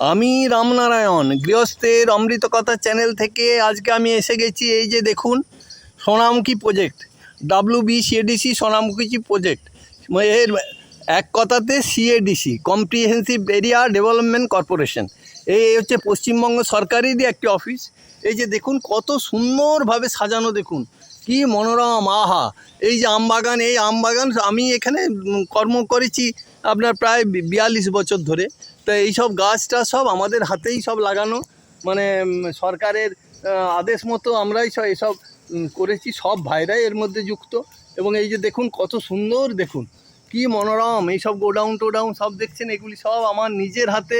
আমি রামনারায়ণ, গৃহস্থের অমৃত কথা চ্যানেল থেকে আজকে আমি এসে গেছি, এই যে দেখুন, Sonamukhi project W B CADC Sonamukhi project এর এক কথাতে CADC comprehensive area development corporation এই হচ্ছে পশ্চিমবঙ্গ সরকারেরই একটি অফিস এই যে দেখুন, কত সুন্দরভাবে সাজানো দেখুন। কি মনোরম, আহা! এই যে আমবাগান, এই আমবাগান আমি এখানে কর্ম করেছি আপনার প্রায় বিয়াল্লিশ বছর ধরে। তো এই সব গাছটা সব আমাদের হাতেই সব লাগানো। মানে সরকারের আদেশ মতো আমরাই সব এসব করেছি। সব ভাইরাই এর মধ্যে যুক্ত। এবং এই যে দেখুন, কত সুন্দর দেখুন। কি মনোরম! এইসব গোডাউন টোডাউন সব দেখছেন, এগুলি সব আমার নিজের হাতে।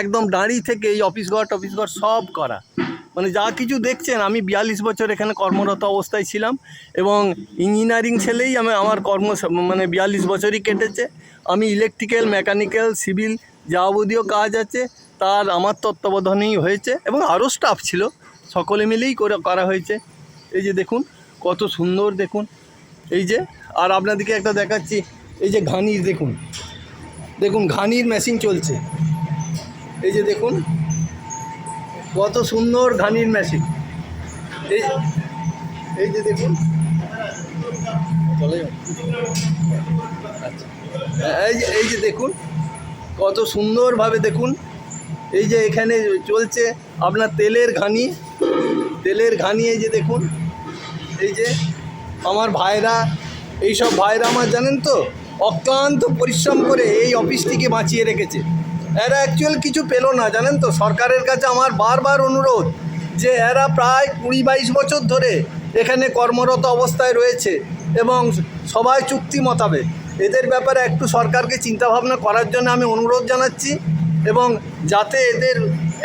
একদম দাঁড়িয়ে থেকে এই অফিস ঘর, টফিস ঘর সব করা। মানে যা কিছু দেখছেন, আমি বিয়াল্লিশ বছর এখানে কর্মরত অবস্থায় ছিলাম এবং ইঞ্জিনিয়ারিং ছেলেই আমি আমার কর্ম মানে বিয়াল্লিশ বছরই কেটেছে। আমি ইলেকট্রিক্যাল, মেকানিক্যাল, সিভিল যাবতীয় কাজ আছে, তার আমার তত্ত্বাবধানেই হয়েছে এবং আরও স্টাফ ছিল। সকলে মিলেই করে, করা হয়েছে। এই যে দেখুন, কত সুন্দর দেখুন। এই যে, আর আপনাদেরকে একটা দেখাচ্ছি, এই যে ঘানির দেখুন। দেখুন, ঘানির মেশিন চলছে। এই যে দেখুন কত সুন্দর ঘানির মেশিন এই এই যে দেখুন। আচ্ছা। এই যে এই যে দেখুন, কত সুন্দরভাবে দেখুন। এই যে এখানে চলছে আপনার তেলের ঘানি। তেলের ঘানি এই যে দেখুন। এই যে আমার ভাইরা এই সব ভাইরা আমার জানেন তো? অক্লান্ত পরিশ্রম করে এই অফিসটিকে বাঁচিয়ে রেখেছে। এরা অ্যাকচুয়াল কিছু পেল না, জানেন তো? সরকারের কাছে আমার বারবার অনুরোধ যে এরা প্রায় কুড়ি বাইশ বছর ধরে এখানে কর্মরত অবস্থায় রয়েছে এবং সবাই চুক্তি মোতাবেক। এদের ব্যাপারে একটু সরকারকে চিন্তাভাবনা করার জন্য আমি অনুরোধ জানাচ্ছি এবং যাতে এদের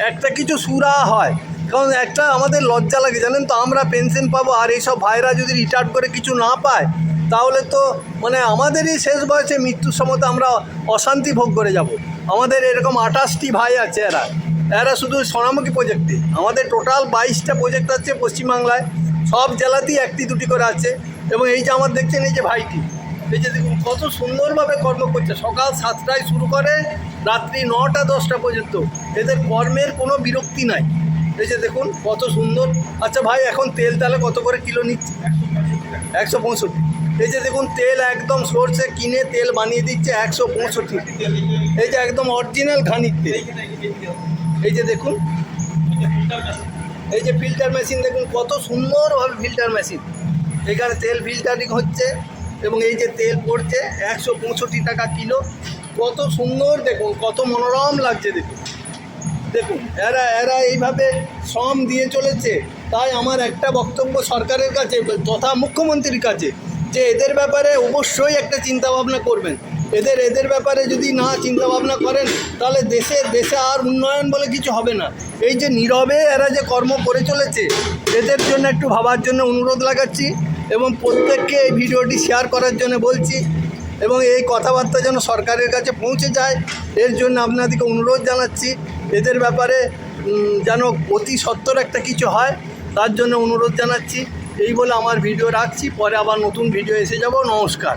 একটা কিছু সুরা হয়। কারণ একটা আমাদের লজ্জা লাগে, জানেন তো? আমরা পেনশন পাবো আর এইসব ভাইরা যদি রিটায়ার্ড করে কিছু না পায় তাহলে তো মানে আমাদেরই শেষ বয়সে মৃত্যুর সময় তো আমরা অশান্তি ভোগ করে যাব। আমাদের এরকম আঠাশটি ভাই আছে এরা। এরা শুধু সোনামুখী প্রজেক্টে আমাদের টোটাল বাইশটা প্রজেক্ট আছে পশ্চিমবাংলায়। সব জেলাতেই একটি দুটি করে আছে। এবং এই যে আমার দেখছেন এই যে ভাইটি, এই যে দেখুন কত সুন্দরভাবে কর্ম করছে। সকাল সাতটায় শুরু করে রাত্রি নটা, দশটা পর্যন্ত। এদের কর্মের কোনো বিরক্তি নাই। এই যে দেখুন কত সুন্দর। আচ্ছা ভাই, এখন তেল তাহলে কত করে কিলো নিচ্ছে? একশো পঁয়ষট্টি। এই যে দেখুন, তেল একদম সরষে কিনে তেল বানিয়ে দিচ্ছে একশো পঁয়ষট্টি। এই যে একদম অরিজিনাল ঘানির তেল। এই যে দেখুন, এই যে ফিল্টার মেশিন দেখুন, কত সুন্দরভাবে ফিল্টার মেশিন। এখানে তেল ফিল্টারিং হচ্ছে এবং এই যে তেল পড়ছে একশো পঁয়ষট্টি টাকা কিলো। কত সুন্দর দেখুন, কত মনোরম লাগছে দেখুন। দেখুন, এরা এরা এইভাবে শ্রম দিয়ে চলেছে। তাই আমার একটা বক্তব্য সরকারের কাছে তথা মুখ্যমন্ত্রীর কাছে, যে এদের ব্যাপারে অবশ্যই একটা চিন্তা ভাবনা করবেন। এদের এদের ব্যাপারে যদি না চিন্তা ভাবনা করেন, তাহলে দেশে দেশে আর উন্নয়ন বলে কিছু হবে না। এই যে নীরবে এরা যে কর্ম করে চলেছে, এদের জন্য একটু ভাবার জন্য অনুরোধ লাগাচ্ছি এবং প্রত্যেককে এই ভিডিওটি শেয়ার করার জন্য বলছি এবং এই কথাবার্তা যেন সরকারের কাছে পৌঁছে যায়, এর জন্য আপনাদেরকে অনুরোধ জানাচ্ছি। এদের ব্যাপারে যেন অতি সত্তর একটা কিছু হয়। তার জন্য অনুরোধ জানাচ্ছি। এই বলে আমার ভিডিও রাখছি। পরে আবার নতুন ভিডিও এসে যাব। নমস্কার।